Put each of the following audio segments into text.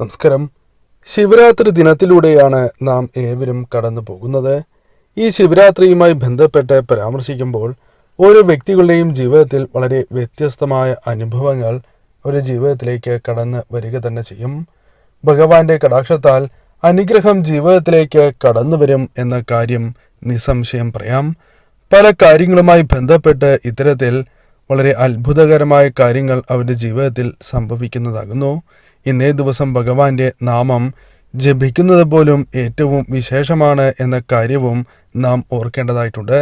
നമസ്കാരം. ശിവരാത്രി ദിനത്തിലൂടെയാണ് നാം ഏവരും കടന്നു പോകുന്നത്. ഈ ശിവരാത്രിയുമായി ബന്ധപ്പെട്ട് പരാമർശിക്കുമ്പോൾ ഓരോ വ്യക്തികളുടെയും ജീവിതത്തിൽ വളരെ വ്യത്യസ്തമായ അനുഭവങ്ങൾ ഒരു ജീവിതത്തിലേക്ക് കടന്ന് വരിക തന്നെ ചെയ്യും. ഭഗവാന്റെ കടാക്ഷത്താൽ അനുഗ്രഹം ജീവിതത്തിലേക്ക് കടന്നു വരും എന്ന കാര്യം നിസ്സംശയം പറയാം. പല കാര്യങ്ങളുമായി ബന്ധപ്പെട്ട് ഇത്തരത്തിൽ വളരെ അത്ഭുതകരമായ കാര്യങ്ങൾ അവരുടെ ജീവിതത്തിൽ സംഭവിക്കുന്നതാകുന്നു. ഇന്നേ ദിവസം ഭഗവാന്റെ നാമം ജപിക്കുന്നത് പോലും ഏറ്റവും വിശേഷമാണ് എന്ന കാര്യവും നാം ഓർക്കേണ്ടതായിട്ടുണ്ട്.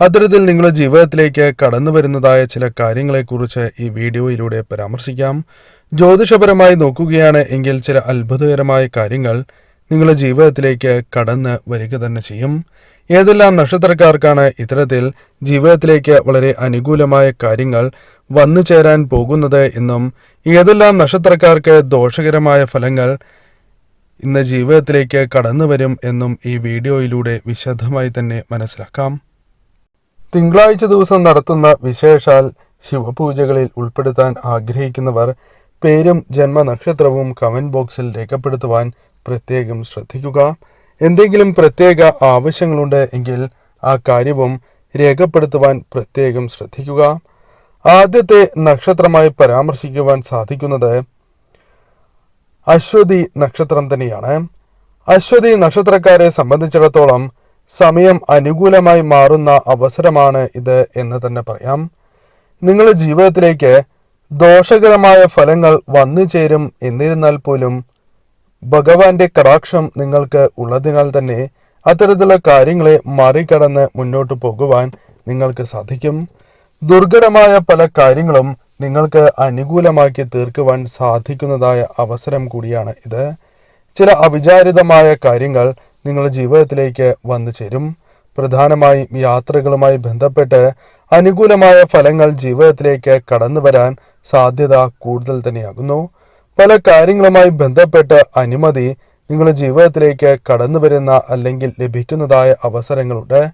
അത്തരത്തിൽ നിങ്ങളുടെ ജീവിതത്തിലേക്ക് കടന്നു വരുന്നതായ ചില കാര്യങ്ങളെക്കുറിച്ച് ഈ വീഡിയോയിലൂടെ പരാമർശിക്കാം. ജ്യോതിഷപരമായി നോക്കുകയാണ് എങ്കിൽ ചില അത്ഭുതകരമായ കാര്യങ്ങൾ നിങ്ങളുടെ ജീവിതത്തിലേക്ക് കടന്ന് വരിക തന്നെ ചെയ്യും. ഏതെല്ലാം നക്ഷത്രക്കാർക്കാണ് ഇത്തരത്തിൽ ജീവിതത്തിലേക്ക് വളരെ അനുകൂലമായ കാര്യങ്ങൾ വന്നു ചേരാൻ പോകുന്നത് എന്നും ഏതെല്ലാം നക്ഷത്രക്കാർക്ക് ദോഷകരമായ ഫലങ്ങൾ ഇന്ന് ജീവിതത്തിലേക്ക് കടന്നു വരും എന്നും ഈ വീഡിയോയിലൂടെ വിശദമായി തന്നെ മനസ്സിലാക്കാം. തിങ്കളാഴ്ച ദിവസം നടത്തുന്ന വിശേഷാൽ ശിവപൂജകളിൽ ഉൾപ്പെടുത്താൻ ആഗ്രഹിക്കുന്നവർ പേരും ജന്മനക്ഷത്രവും കമന്റ് ബോക്സിൽ രേഖപ്പെടുത്തുവാൻ പ്രത്യേകം ശ്രദ്ധിക്കുക. എന്തെങ്കിലും പ്രത്യേക ആവശ്യങ്ങളുണ്ട് എങ്കിൽ ആ കാര്യവും രേഖപ്പെടുത്തുവാൻ പ്രത്യേകം ശ്രദ്ധിക്കുക. ആദ്യത്തെ നക്ഷത്രമായി പരാമർശിക്കുവാൻ സാധിക്കുന്നത് അശ്വതി നക്ഷത്രം തന്നെയാണ്. അശ്വതി നക്ഷത്രക്കാരെ സംബന്ധിച്ചിടത്തോളം സമയം അനുകൂലമായി മാറുന്ന അവസരമാണ് ഇത് എന്ന് തന്നെ പറയാം. നിങ്ങളുടെ ജീവിതത്തിലേക്ക് ദോഷകരമായ ഫലങ്ങൾ വന്നു ചേരും എന്നിരുന്നാൽ പോലും ഭഗവാന്റെ കടാക്ഷം നിങ്ങൾക്ക് ഉള്ളതിനാൽ തന്നെ അത്തരത്തിലുള്ള കാര്യങ്ങളെ മറികടന്ന് മുന്നോട്ട് പോകുവാൻ നിങ്ങൾക്ക് സാധിക്കും. ദുർഘടമായ പല കാര്യങ്ങളും നിങ്ങൾക്ക് അനുകൂലമാക്കി തീർക്കുവാൻ സാധിക്കുന്നതായ അവസരം കൂടിയാണ് ഇത്. ചില അവിചാരിതമായ കാര്യങ്ങൾ നിങ്ങളുടെ ജീവിതത്തിലേക്ക് വന്നു ചേരും. പ്രധാനമായും യാത്രകളുമായി ബന്ധപ്പെട്ട് അനുകൂലമായ ഫലങ്ങൾ ജീവിതത്തിലേക്ക് കടന്നു വരാൻ സാധ്യത കൂടുതൽ തന്നെയാകുന്നു. പല കാര്യങ്ങളുമായി ബന്ധപ്പെട്ട് അനുമതി നിങ്ങളുടെ ജീവിതത്തിലേക്ക് കടന്നു വരുന്ന അല്ലെങ്കിൽ ലഭിക്കുന്നതായ അവസരങ്ങളുണ്ട്.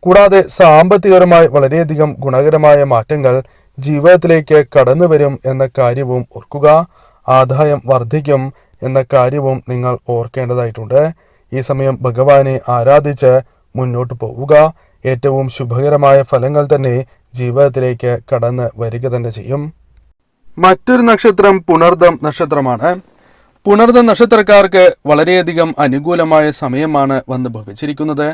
കൂടാതെ സാമ്പത്തികപരമായി വളരെയധികം ഗുണകരമായ മാറ്റങ്ങൾ ജീവിതത്തിലേക്ക് കടന്നു വരും എന്ന കാര്യവും ഓർക്കുക. ആദായം വർദ്ധിക്കും എന്ന കാര്യവും നിങ്ങൾ ഓർക്കേണ്ടതായിട്ടുണ്ട്. ഈ സമയം ഭഗവാനെ ആരാധിച്ച് മുന്നോട്ട് പോവുക. ഏറ്റവും ശുഭകരമായ ഫലങ്ങൾ തന്നെ ജീവിതത്തിലേക്ക് കടന്ന് വരിക തന്നെ ചെയ്യും. മറ്റൊരു നക്ഷത്രം പുണർദം നക്ഷത്രമാണ്. പുണർദം നക്ഷത്രക്കാർക്ക് വളരെയധികം അനുകൂലമായ സമയമാണ് വന്ന് ഭവിച്ചിരിക്കുന്നത്.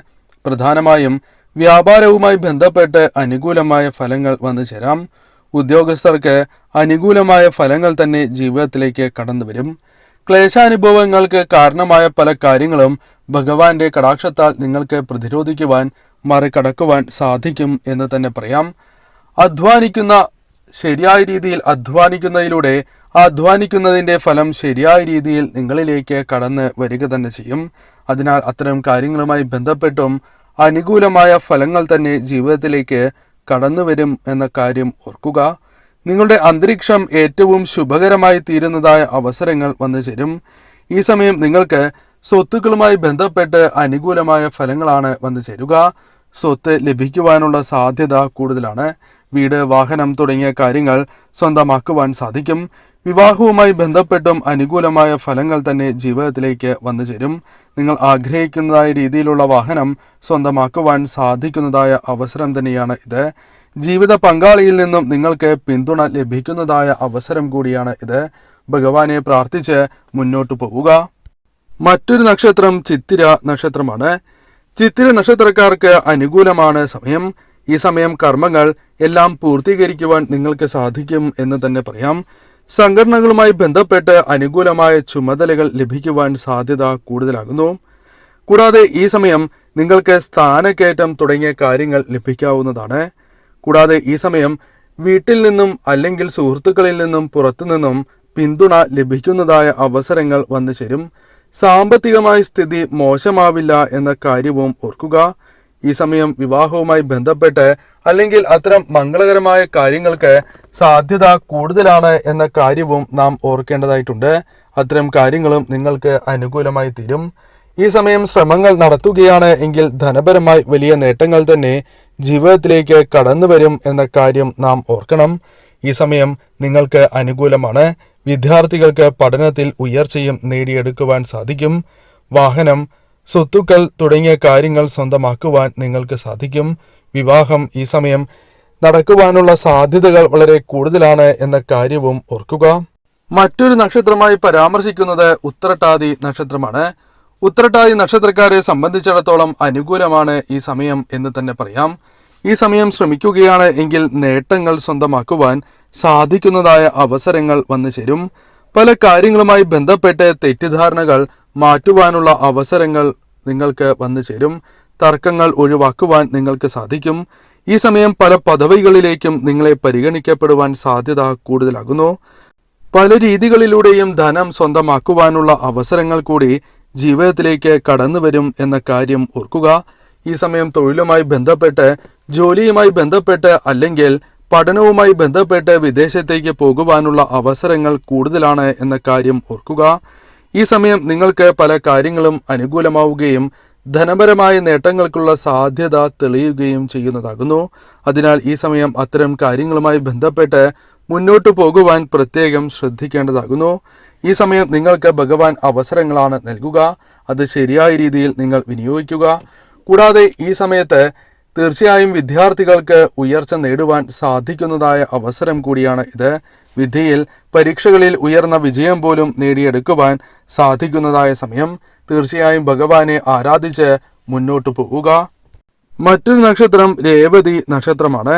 പ്രധാനമായും വ്യാപാരവുമായി ബന്ധപ്പെട്ട് അനുകൂലമായ ഫലങ്ങൾ വന്നു ചേരാം. ഉദ്യോഗസ്ഥർക്ക് അനുകൂലമായ ഫലങ്ങൾ തന്നെ ജീവിതത്തിലേക്ക് കടന്നു വരും. ക്ലേശാനുഭവങ്ങൾക്ക് കാരണമായ പല കാര്യങ്ങളും ഭഗവാന്റെ കടാക്ഷത്താൽ നിങ്ങൾക്ക് പ്രതിരോധിക്കുവാൻ മറികടക്കുവാൻ സാധിക്കും എന്ന് തന്നെ പറയാം. അധ്വാനിക്കുന്ന ശരിയായ രീതിയിൽ അധ്വാനിക്കുന്നതിലൂടെ അധ്വാനിക്കുന്നതിന്റെ ഫലം ശരിയായ രീതിയിൽ നിങ്ങളിലേക്ക് കടന്ന് വരിക തന്നെ ചെയ്യും. അതിനാൽ അത്തരം കാര്യങ്ങളുമായി ബന്ധപ്പെട്ടും അനുകൂലമായ ഫലങ്ങൾ തന്നെ ജീവിതത്തിലേക്ക് കടന്നു വരും എന്ന കാര്യം ഓർക്കുക. നിങ്ങളുടെ അന്തരീക്ഷം ഏറ്റവും ശുഭകരമായി തീരുന്നതായ അവസരങ്ങൾ വന്നു ചേരും. ഈ സമയം നിങ്ങൾക്ക് സ്വത്തുക്കളുമായി ബന്ധപ്പെട്ട് അനുകൂലമായ ഫലങ്ങളാണ് വന്നു ചേരുക. സ്വത്ത് ലഭിക്കുവാനുള്ള സാധ്യത കൂടുതലാണ്. വീട് വാഹനം തുടങ്ങിയ കാര്യങ്ങൾ സ്വന്തമാക്കുവാൻ സാധിക്കും. വിവാഹവുമായി ബന്ധപ്പെട്ടും അനുകൂലമായ ഫലങ്ങൾ തന്നെ ജീവിതത്തിലേക്ക് വന്നു ചേരും. നിങ്ങൾ ആഗ്രഹിക്കുന്നതായ രീതിയിലുള്ള വാഹനം സ്വന്തമാക്കുവാൻ സാധിക്കുന്നതായ അവസരം തന്നെയാണ് ഇത്. ജീവിത പങ്കാളിയിൽ നിന്നും നിങ്ങൾക്ക് പിന്തുണ ലഭിക്കുന്നതായ അവസരം കൂടിയാണ് ഇത്. ഭഗവാനെ പ്രാർത്ഥിച്ച് മുന്നോട്ട് പോവുക. മറ്റൊരു നക്ഷത്രം ചിത്തിര നക്ഷത്രമാണ്. ചിത്തിര നക്ഷത്രക്കാർക്ക് അനുകൂലമാണ് സമയം. ഈ സമയം കർമ്മങ്ങൾ എല്ലാം പൂർത്തീകരിക്കുവാൻ നിങ്ങൾക്ക് സാധിക്കും എന്ന് തന്നെ പറയാം. സംഘടനകളുമായി ബന്ധപ്പെട്ട് അനുകൂലമായ ചുമതലകൾ ലഭിക്കുവാൻ സാധ്യത കൂടുതലാകുന്നു. കൂടാതെ ഈ സമയം നിങ്ങൾക്ക് സ്ഥാനക്കയറ്റം തുടങ്ങിയ കാര്യങ്ങൾ ലഭിക്കാവുന്നതാണ്. കൂടാതെ ഈ സമയം വീട്ടിൽ നിന്നും അല്ലെങ്കിൽ സുഹൃത്തുക്കളിൽ നിന്നും പുറത്തുനിന്നും പിന്തുണ ലഭിക്കുന്നതായ അവസരങ്ങൾ വന്നു ചേരും. സാമ്പത്തികമായ സ്ഥിതി മോശമാവില്ല എന്ന കാര്യവും ഓർക്കുക. ഈ സമയം വിവാഹവുമായി ബന്ധപ്പെട്ട് അല്ലെങ്കിൽ അത്തരം മംഗളകരമായ കാര്യങ്ങൾക്ക് സാധ്യത കൂടുതലാണ് എന്ന കാര്യവും നാം ഓർക്കേണ്ടതായിട്ടുണ്ട്. അത്തരം കാര്യങ്ങളും നിങ്ങൾക്ക് അനുകൂലമായി തീരും. ഈ സമയം ശ്രമങ്ങൾ നടത്തുകയാണ് എങ്കിൽ ധനപരമായി വലിയ നേട്ടങ്ങൾ തന്നെ ജീവിതത്തിലേക്ക് കടന്നു വരും എന്ന കാര്യം നാം ഓർക്കണം. ഈ സമയം നിങ്ങൾക്ക് അനുകൂലമാണ്. വിദ്യാർത്ഥികൾക്ക് പഠനത്തിൽ ഉയർച്ചയും നേടിയെടുക്കുവാൻ സാധിക്കും. വാഹനം സ്വത്തുക്കൾ തുടങ്ങിയ കാര്യങ്ങൾ സ്വന്തമാക്കുവാൻ നിങ്ങൾക്ക് സാധിക്കും. വിവാഹം ഈ സമയം നടക്കുവാനുള്ള സാധ്യതകൾ വളരെ കൂടുതലാണ് എന്ന കാര്യവും ഓർക്കുക. മറ്റൊരു നക്ഷത്രമായി പരാമർശിക്കുന്നത് ഉത്രട്ടാതി നക്ഷത്രമാണ്. ഉത്രട്ടാതി നക്ഷത്രക്കാരെ സംബന്ധിച്ചിടത്തോളം അനുകൂലമാണ് ഈ സമയം എന്ന് തന്നെ പറയാം. ഈ സമയം ശ്രമിക്കുകയാണ് എങ്കിൽ നേട്ടങ്ങൾ സ്വന്തമാക്കുവാൻ സാധിക്കുന്നതായ അവസരങ്ങൾ വന്നു ചേരും. പല കാര്യങ്ങളുമായി ബന്ധപ്പെട്ട് തെറ്റിദ്ധാരണകൾ മാറ്റുവാനുള്ള അവസരങ്ങൾ നിങ്ങൾക്ക് വന്നു ചേരും. തർക്കങ്ങൾ ഒഴിവാക്കുവാൻ നിങ്ങൾക്ക് സാധിക്കും. ഈ സമയം പല പദവികളിലേക്കും നിങ്ങളെ പരിഗണിക്കപ്പെടുവാൻ സാധ്യത കൂടുതലാകുന്നു. പല രീതികളിലൂടെയും ധനം സ്വന്തമാക്കുവാനുള്ള അവസരങ്ങൾ കൂടി ജീവിതത്തിലേക്ക് കടന്നു വരും എന്ന കാര്യം ഓർക്കുക. ഈ സമയം തൊഴിലുമായി ബന്ധപ്പെട്ട് ജോലിയുമായി ബന്ധപ്പെട്ട് അല്ലെങ്കിൽ പഠനവുമായി ബന്ധപ്പെട്ട് വിദേശത്തേക്ക് പോകുവാനുള്ള അവസരങ്ങൾ കൂടുതലാണ് എന്ന കാര്യം ഓർക്കുക. ഈ സമയം നിങ്ങൾക്ക് പല കാര്യങ്ങളും അനുകൂലമാവുകയും ധനപരമായ നേട്ടങ്ങൾക്കുള്ള സാധ്യത തെളിയുകയും ചെയ്യുന്നതാകുന്നു. അതിനാൽ ഈ സമയം അത്തരം കാര്യങ്ങളുമായി ബന്ധപ്പെട്ട് മുന്നോട്ടു പോകുവാൻ പ്രത്യേകം ശ്രദ്ധിക്കേണ്ടതാകുന്നു. ഈ സമയം നിങ്ങൾക്ക് ഭഗവാൻ അവസരങ്ങളാണ് നൽകുക. അത് ശരിയായ രീതിയിൽ നിങ്ങൾ വിനിയോഗിക്കുക. കൂടാതെ ഈ സമയത്ത് തീർച്ചയായും വിദ്യാർത്ഥികൾക്ക് ഉയർച്ച നേടുവാൻ സാധിക്കുന്നതായ അവസരം കൂടിയാണ് ഇത്. വിധിയിൽ പരീക്ഷകളിൽ ഉയർന്ന വിജയം പോലും നേടിയെടുക്കുവാൻ സാധിക്കുന്നതായ സമയം. തീർച്ചയായും ഭഗവാനെ ആരാധിച്ച് മുന്നോട്ടു പോവുക. മറ്റൊരു നക്ഷത്രം രേവതി നക്ഷത്രമാണ്.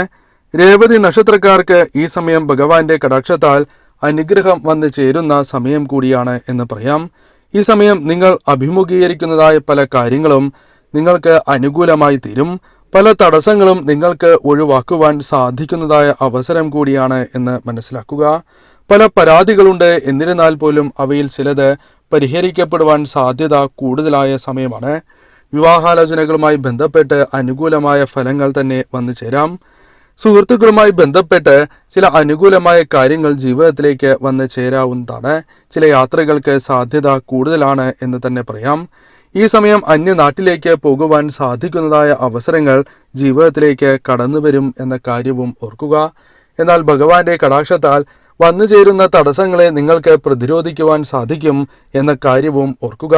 രേവതി നക്ഷത്രക്കാർക്ക് ഈ സമയം ഭഗവാന്റെ കടാക്ഷത്താൽ അനുഗ്രഹം വന്നു ചേരുന്ന സമയം കൂടിയാണ് എന്ന് പറയാം. ഈ സമയം നിങ്ങൾ അഭിമുഖീകരിക്കുന്നതായ പല കാര്യങ്ങളും നിങ്ങൾക്ക് അനുകൂലമായി തീരും. പല തടസ്സങ്ങളും നിങ്ങൾക്ക് ഒഴിവാക്കുവാൻ സാധിക്കുന്നതായ അവസരം കൂടിയാണ് എന്ന് മനസ്സിലാക്കുക. പല പരാതികളുണ്ട്. എന്നിരുന്നാൽ പോലും അവയിൽ ചിലത് പരിഹരിക്കപ്പെടുവാൻ സാധ്യത കൂടുതലായ സമയമാണ്. വിവാഹാലോചനകളുമായി ബന്ധപ്പെട്ട് അനുകൂലമായ ഫലങ്ങൾ തന്നെ വന്നു ചേരാം. സുഹൃത്തുക്കളുമായി ബന്ധപ്പെട്ട് ചില അനുകൂലമായ കാര്യങ്ങൾ ജീവിതത്തിലേക്ക് വന്ന് ചേരാവുന്നതാണ്. ചില യാത്രകൾക്ക് സാധ്യത കൂടുതലാണ് എന്ന് തന്നെ പറയാം. ഈ സമയം അന്യ നാട്ടിലേക്ക് പോകുവാൻ സാധിക്കുന്നതായ അവസരങ്ങൾ ജീവിതത്തിലേക്ക് കടന്നു വരും എന്ന കാര്യവും ഓർക്കുക. എന്നാൽ ഭഗവാന്റെ കടാക്ഷത്താൽ വന്നു ചേരുന്ന തടസ്സങ്ങളെ നിങ്ങൾക്ക് പ്രതിരോധിക്കുവാൻ സാധിക്കും എന്ന കാര്യവും ഓർക്കുക.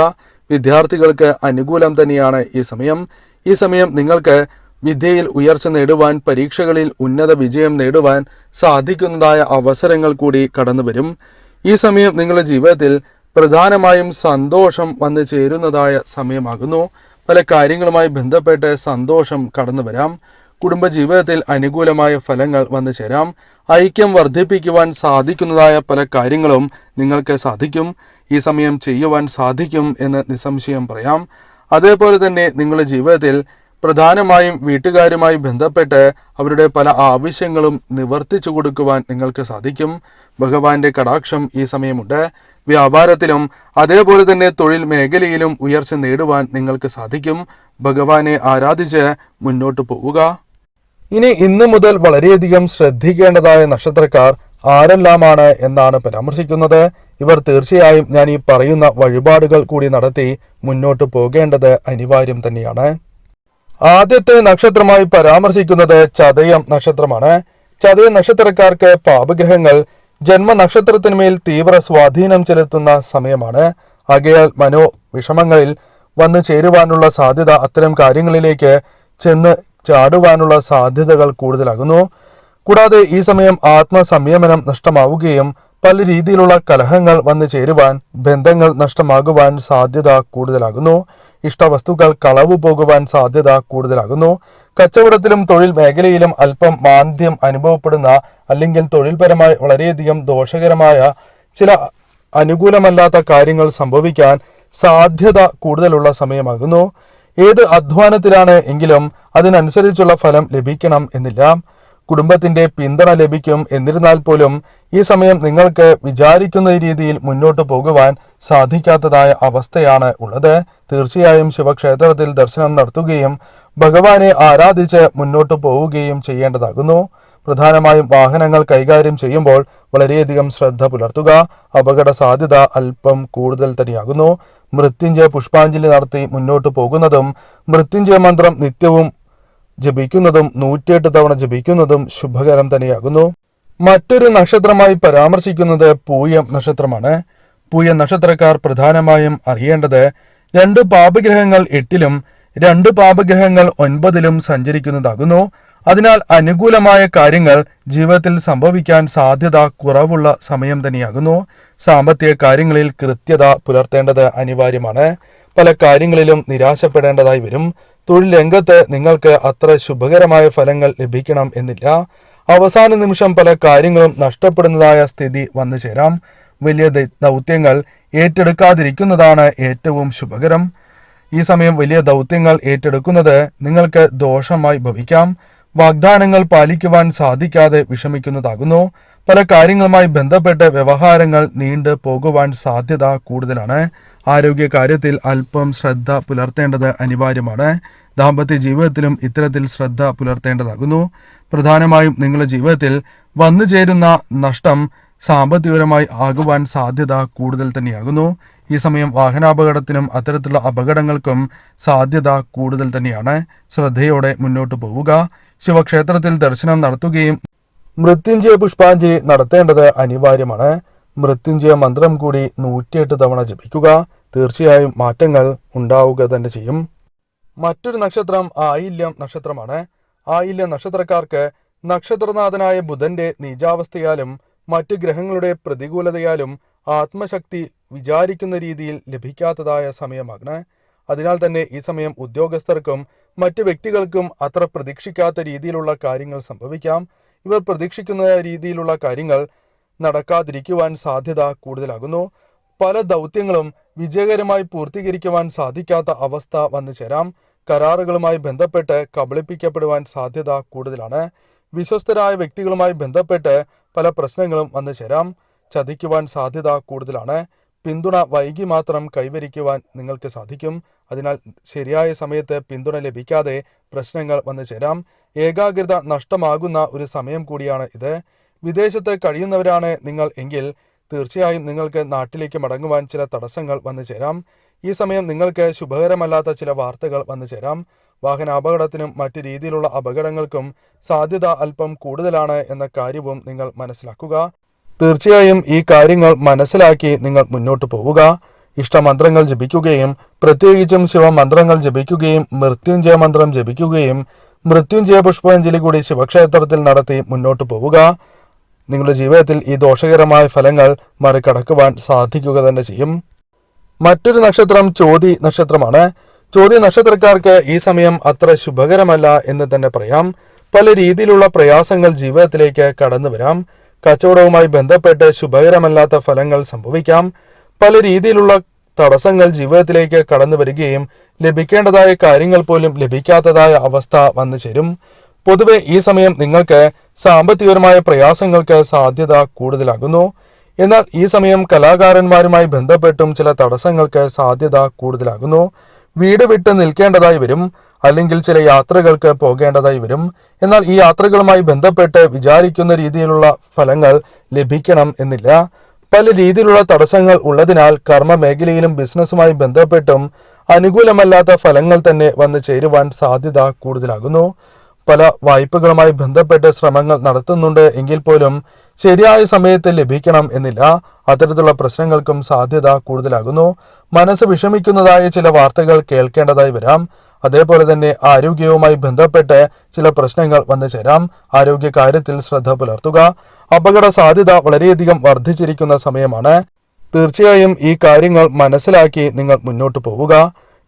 വിദ്യാർത്ഥികൾക്ക് അനുകൂലം തന്നെയാണ് ഈ സമയം. ഈ സമയം നിങ്ങൾക്ക് വിദ്യയിൽ ഉയർച്ച നേടുവാൻ പരീക്ഷകളിൽ ഉന്നത വിജയം നേടുവാൻ സാധിക്കുന്നതായ അവസരങ്ങൾ കൂടി കടന്നുവരും ഈ സമയം നിങ്ങളുടെ ജീവിതത്തിൽ പ്രധാനമായും സന്തോഷം വന്നു ചേരുന്നതായ സമയമാകുന്നു. പല കാര്യങ്ങളുമായി ബന്ധപ്പെട്ട് സന്തോഷം കടന്നു വരാം. കുടുംബജീവിതത്തിൽ അനുകൂലമായ ഫലങ്ങൾ വന്നു ചേരാം. ഐക്യം വർദ്ധിപ്പിക്കുവാൻ സാധിക്കുന്നതായ പല കാര്യങ്ങളും നിങ്ങൾക്ക് സാധിക്കും. ഈ സമയം ചെയ്യുവാൻ സാധിക്കും എന്ന് നിസ്സംശയം പറയാം. അതേപോലെ തന്നെ നിങ്ങളുടെ ജീവിതത്തിൽ പ്രധാനമായും വീട്ടുകാരുമായി ബന്ധപ്പെട്ട് അവരുടെ പല ആവശ്യങ്ങളും നിവർത്തിച്ചു കൊടുക്കുവാൻ നിങ്ങൾക്ക് സാധിക്കും. ഭഗവാന്റെ കടാക്ഷം ഈ സമയമുണ്ട്. വ്യാപാരത്തിലും അതേപോലെ തന്നെ തൊഴിൽ മേഖലയിലും ഉയർച്ച നേടുവാൻ നിങ്ങൾക്ക് സാധിക്കും. ഭഗവാനെ ആരാധിച്ച് മുന്നോട്ട് പോവുക. ഇനി ഇന്ന് മുതൽ വളരെയധികം ശ്രദ്ധിക്കേണ്ടതായ നക്ഷത്രക്കാർ ആരെല്ലാമാണ് എന്നാണ് പരാമർശിക്കുന്നത്. ഇവർ തീർച്ചയായും ഞാൻ ഈ പറയുന്ന വഴിപാടുകൾ കൂടി നടത്തി മുന്നോട്ട് പോകേണ്ടത് അനിവാര്യം തന്നെയാണ്. ആദ്യത്തെ നക്ഷത്രമായി പരാമർശിക്കുന്നത് ചതയം നക്ഷത്രമാണ്. ചതയ നക്ഷത്രക്കാർക്ക് പാപഗ്രഹങ്ങൾ ജന്മ ജന്മനക്ഷത്രത്തിന്മേൽ തീവ്ര സ്വാധീനം ചെലുത്തുന്ന സമയമാണ്. ആകയാൽ മനോ വിഷമങ്ങളിൽ വന്നു ചേരുവാനുള്ള സാധ്യത അത്തരം കാര്യങ്ങളിലേക്ക് ചെന്ന് ചാടുവാനുള്ള സാധ്യതകൾ കൂടുതലാകുന്നു. കൂടാതെ ഈ സമയം ആത്മസംയമനം നഷ്ടമാവുകയും പല രീതിയിലുള്ള കലഹങ്ങൾ വന്നു ചേരുവാൻ ബന്ധങ്ങൾ നഷ്ടമാകുവാൻ സാധ്യത കൂടുതലാകുന്നു. ഇഷ്ടവസ്തുക്കൾ കളവ് പോകുവാൻ സാധ്യത കൂടുതലാകുന്നു. കച്ചവടത്തിലും തൊഴിൽ മേഖലയിലും അല്പം മാന്ദ്യം അനുഭവപ്പെടുന്ന അല്ലെങ്കിൽ തൊഴിൽപരമായി വളരെയധികം ദോഷകരമായ ചില അനുകൂലമല്ലാത്ത കാര്യങ്ങൾ സംഭവിക്കാൻ സാധ്യത കൂടുതലുള്ള സമയമാകുന്നു. ഏത് അധ്വാനത്തിലാണ് എങ്കിലും അതിനനുസരിച്ചുള്ള ഫലം ലഭിക്കണം എന്നില്ല. കുടുംബത്തിന്റെ പിന്തുണ ലഭിക്കും. എന്നിരുന്നാൽ പോലും ഈ സമയം നിങ്ങൾക്ക് വിചാരിക്കുന്ന രീതിയിൽ മുന്നോട്ട് പോകുവാൻ സാധിക്കാത്തതായ അവസ്ഥയാണ് ഉള്ളത്. തീർച്ചയായും ശിവക്ഷേത്രത്തിൽ ദർശനം നടത്തുകയും ഭഗവാനെ ആരാധിച്ച് മുന്നോട്ട് പോവുകയും ചെയ്യേണ്ടതാകുന്നു. പ്രധാനമായും വാഹനങ്ങൾ കൈകാര്യം ചെയ്യുമ്പോൾ വളരെയധികം ശ്രദ്ധ പുലർത്തുക. അപകട സാധ്യത അല്പം കൂടുതൽ തന്നെയാകുന്നു. മൃത്യുഞ്ജയ പുഷ്പാഞ്ജലി നടത്തി മുന്നോട്ട് പോകുന്നതും മൃത്യുഞ്ജയ മന്ത്രം നിത്യവും ജപിക്കുന്നതും നൂറ്റിയെട്ട് തവണ ജപിക്കുന്നതും ശുഭകരം തന്നെയാകുന്നു. മറ്റൊരു നക്ഷത്രമായി പരാമർശിക്കുന്നത് പൂയം നക്ഷത്രമാണ്. പൂയം നക്ഷത്രക്കാർ പ്രധാനമായും അറിയേണ്ടത് രണ്ട് പാപഗ്രഹങ്ങൾ എട്ടിലും രണ്ട് പാപഗ്രഹങ്ങൾ ഒൻപതിലും സഞ്ചരിക്കുന്നതാകുന്നു. അതിനാൽ അനുകൂലമായ കാര്യങ്ങൾ ജീവിതത്തിൽ സംഭവിക്കാൻ സാധ്യത കുറവുള്ള സമയം തന്നെയാകുന്നു. സാമ്പത്തിക കാര്യങ്ങളിൽ കൃത്യത പുലർത്തേണ്ടത് അനിവാര്യമാണ്. പല കാര്യങ്ങളിലും നിരാശപ്പെടേണ്ടതായി വരും. തൊഴിൽ രംഗത്ത് നിങ്ങൾക്ക് അത്ര ശുഭകരമായ ഫലങ്ങൾ ലഭിക്കണം എന്നില്ല. അവസാന നിമിഷം പല കാര്യങ്ങളും നഷ്ടപ്പെടുന്നതായ സ്ഥിതി വന്നു ചേരാം. വലിയ ദൗത്യങ്ങൾ ഏറ്റെടുക്കാതിരിക്കുന്നതാണ് ഏറ്റവും ശുഭകരം. ഈ സമയം വലിയ ദൗത്യങ്ങൾ ഏറ്റെടുക്കുന്നത് നിങ്ങൾക്ക് ദോഷമായി ഭവിക്കാം. വാഗ്ദാനങ്ങൾ പാലിക്കുവാൻ സാധിക്കാതെ വിഷമിക്കുന്നതാകുന്നു. പല കാര്യങ്ങളുമായി ബന്ധപ്പെട്ട് വ്യവഹാരങ്ങൾ നീണ്ടു പോകുവാൻ സാധ്യത കൂടുതലാണ്. ആരോഗ്യ കാര്യത്തിൽ അല്പം ശ്രദ്ധ പുലർത്തേണ്ടത് അനിവാര്യമാണ്. ദാമ്പത്യ ജീവിതത്തിലും ഇത്തരത്തിൽ ശ്രദ്ധ പുലർത്തേണ്ടതാകുന്നു. പ്രധാനമായും നിങ്ങളുടെ ജീവിതത്തിൽ വന്നു ചേരുന്ന നഷ്ടം സാമ്പത്തികപരമായി ആകുവാൻ സാധ്യത കൂടുതൽ തന്നെയാകുന്നു. ഈ സമയം വാഹനാപകടത്തിനും അത്തരത്തിലുള്ള അപകടങ്ങൾക്കും സാധ്യത കൂടുതൽ തന്നെയാണ്. ശ്രദ്ധയോടെ മുന്നോട്ട് പോവുക. ശിവക്ഷേത്രത്തിൽ ദർശനം നടത്തുകയും മൃത്യുഞ്ജയ പുഷ്പാഞ്ജലി നടത്തേണ്ടത് അനിവാര്യമാണ്. മൃത്യുഞ്ജയ മന്ത്രം കൂടി നൂറ്റിയെട്ട് തവണ ജപിക്കുക. തീർച്ചയായും മാറ്റങ്ങൾ ഉണ്ടാവുക തന്നെ ചെയ്യും. മറ്റൊരു നക്ഷത്രം ആയില്യം നക്ഷത്രമാണ്. ആയില്യം നക്ഷത്രക്കാർക്ക് നക്ഷത്രനാഥനായ ബുധന്റെ നീചാവസ്ഥയാലും മറ്റു ഗ്രഹങ്ങളുടെ പ്രതികൂലതയാലും ആത്മശക്തി വിചാരിക്കുന്ന രീതിയിൽ ലഭിക്കാത്തതായ സമയമാണ്. അതിനാൽ തന്നെ ഈ സമയം ഉദ്യോഗസ്ഥർക്കും മറ്റ് വ്യക്തികൾക്കും അത്ര പ്രതീക്ഷിക്കാത്ത രീതിയിലുള്ള കാര്യങ്ങൾ സംഭവിക്കാം. ഇവർ പ്രതീക്ഷിക്കുന്ന രീതിയിലുള്ള കാര്യങ്ങൾ നടക്കാതിരിക്കുവാൻ സാധ്യത കൂടുതലാകുന്നു. പല ദൗത്യങ്ങളും വിജയകരമായി പൂർത്തീകരിക്കുവാൻ സാധിക്കാത്ത അവസ്ഥ വന്നു ചേരാം. കരാറുകളുമായി ബന്ധപ്പെട്ട് കബളിപ്പിക്കപ്പെടുവാൻ സാധ്യത കൂടുതലാണ്. വിശ്വസ്തരായ വ്യക്തികളുമായി ബന്ധപ്പെട്ട് പല പ്രശ്നങ്ങളും വന്നു ചേരാം. ചതിക്കുവാൻ സാധ്യത കൂടുതലാണ്. പിന്തുണ വൈകി മാത്രം കൈവരിക്കുവാൻ നിങ്ങൾക്ക് സാധിക്കും. അതിനാൽ ശരിയായ സമയത്ത് പിന്തുണ ലഭിക്കാതെ പ്രശ്നങ്ങൾ വന്നു ചേരാം. ഏകാഗ്രത നഷ്ടമാകുന്ന ഒരു സമയം കൂടിയാണ് ഇത്. വിദേശത്ത് കഴിയുന്നവരാണ് നിങ്ങൾ എങ്കിൽ തീർച്ചയായും നിങ്ങൾക്ക് നാട്ടിലേക്ക് മടങ്ങുവാൻ ചില തടസ്സങ്ങൾ വന്നു ചേരാം. ഈ സമയം നിങ്ങൾക്ക് ശുഭകരമല്ലാത്ത ചില വാർത്തകൾ വന്നു ചേരാം. വാഹന അപകടത്തിനും മറ്റു രീതിയിലുള്ള അപകടങ്ങൾക്കും സാധ്യത അല്പം കൂടുതലാണ് എന്ന കാര്യവും നിങ്ങൾ മനസ്സിലാക്കുക. തീർച്ചയായും ഈ കാര്യങ്ങൾ മനസ്സിലാക്കി നിങ്ങൾ മുന്നോട്ട് പോവുക. ഇഷ്ടമന്ത്രങ്ങൾ ജപിക്കുകയും പ്രത്യേകിച്ചും ശിവമന്ത്രങ്ങൾ ജപിക്കുകയും മൃത്യുഞ്ജയ മന്ത്രം ജപിക്കുകയും മൃത്യുഞ്ജയ പുഷ്പാഞ്ജലി കൂടി ശിവക്ഷേത്രത്തിൽ നടത്തി മുന്നോട്ട് പോവുക. നിങ്ങളുടെ ജീവിതത്തിൽ ഈ ദോഷകരമായ ഫലങ്ങൾ മറികടക്കുവാൻ സാധിക്കുക തന്നെ ചെയ്യും. മറ്റൊരു നക്ഷത്രം ചോതി നക്ഷത്രമാണ്. ചോതി നക്ഷത്രക്കാർക്ക് ഈ സമയം അത്ര ശുഭകരമല്ല എന്ന് തന്നെ പറയാം. പല രീതിയിലുള്ള പ്രയാസങ്ങൾ ജീവിതത്തിലേക്ക് കടന്നു വരാം കച്ചവടവുമായി ബന്ധപ്പെട്ട് ശുഭകരമല്ലാത്ത ഫലങ്ങൾ സംഭവിക്കാം. പല രീതിയിലുള്ള തടസ്സങ്ങൾ ജീവിതത്തിലേക്ക് കടന്നു വരികയും ലഭിക്കേണ്ടതായ കാര്യങ്ങൾ പോലും ലഭിക്കാത്തതായ അവസ്ഥ വന്നു ചേരും. പൊതുവെ ഈ സമയം നിങ്ങൾക്ക് സാമ്പത്തികപരമായ പ്രയാസങ്ങൾക്ക് സാധ്യത കൂടുതലാകുന്നു. എന്നാൽ ഈ സമയം കലാകാരന്മാരുമായി ബന്ധപ്പെട്ടും ചില തടസ്സങ്ങൾക്ക് സാധ്യത കൂടുതലാകുന്നു. വീട് വിട്ട് നിൽക്കേണ്ടതായി വരും അല്ലെങ്കിൽ ചില യാത്രകൾക്ക് പോകേണ്ടതായി വരും. എന്നാൽ ഈ യാത്രകളുമായി ബന്ധപ്പെട്ട് വിചാരിക്കുന്ന രീതിയിലുള്ള ഫലങ്ങൾ ലഭിക്കണം എന്നില്ല. പല രീതിയിലുള്ള തടസ്സങ്ങൾ ഉള്ളതിനാൽ കർമ്മ മേഖലയിലും ബിസിനസ്സുമായി ബന്ധപ്പെട്ടും അനുകൂലമല്ലാത്ത ഫലങ്ങൾ തന്നെ വന്നു ചേരുവാൻ സാധ്യത കൂടുതലാകുന്നു. പല വായ്പകളുമായി ബന്ധപ്പെട്ട് ശ്രമങ്ങൾ നടത്തുന്നുണ്ട് എങ്കിൽ പോലും ശരിയായ സമയത്ത് ലഭിക്കണം എന്നില്ല. അത്തരത്തിലുള്ള പ്രശ്നങ്ങൾക്കും സാധ്യത കൂടുതലാകുന്നു. മനസ്സ് വിഷമിക്കുന്നതായ ചില വാർത്തകൾ കേൾക്കേണ്ടതായി വരാം. അതേപോലെ തന്നെ ആരോഗ്യവുമായി ബന്ധപ്പെട്ട് ചില പ്രശ്നങ്ങൾ വന്നു ചേരാം. ആരോഗ്യ കാര്യത്തിൽ ശ്രദ്ധ പുലർത്തുക. അപകട സാധ്യത വളരെയധികം വർദ്ധിച്ചിരിക്കുന്ന സമയമാണ്. തീർച്ചയായും ഈ കാര്യങ്ങൾ മനസ്സിലാക്കി നിങ്ങൾ മുന്നോട്ട് പോവുക.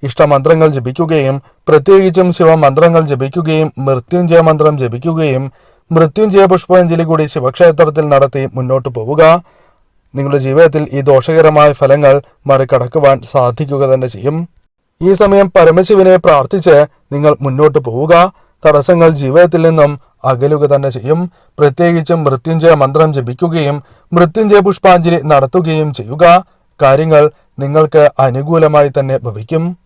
ഇഷ്ടമന്ത്രങ്ങൾ ജപിക്കുകയും പ്രത്യേകിച്ചും ശിവമന്ത്രങ്ങൾ ജപിക്കുകയും മൃത്യുഞ്ജയ മന്ത്രം ജപിക്കുകയും മൃത്യുഞ്ജയ പുഷ്പാഞ്ജലി കൂടി ശിവക്ഷേത്രത്തിൽ നടത്തി മുന്നോട്ട് പോവുക. നിങ്ങളുടെ ജീവിതത്തിൽ ഈ ദോഷകരമായ ഫലങ്ങൾ മറികടക്കുവാൻ സാധിക്കുക തന്നെ ചെയ്യും. ഈ സമയം പരമശിവനെ പ്രാർത്ഥിച്ച് നിങ്ങൾ മുന്നോട്ട് പോവുക. തടസ്സങ്ങൾ ജീവിതത്തിൽ നിന്നും അകലുക തന്നെ ചെയ്യും. പ്രത്യേകിച്ചും മൃത്യുഞ്ജയ മന്ത്രം ജപിക്കുകയും മൃത്യുഞ്ജയ പുഷ്പാഞ്ജലി നടത്തുകയും ചെയ്യുക. കാര്യങ്ങൾ നിങ്ങൾക്ക് അനുകൂലമായി തന്നെ ഭവിക്കും.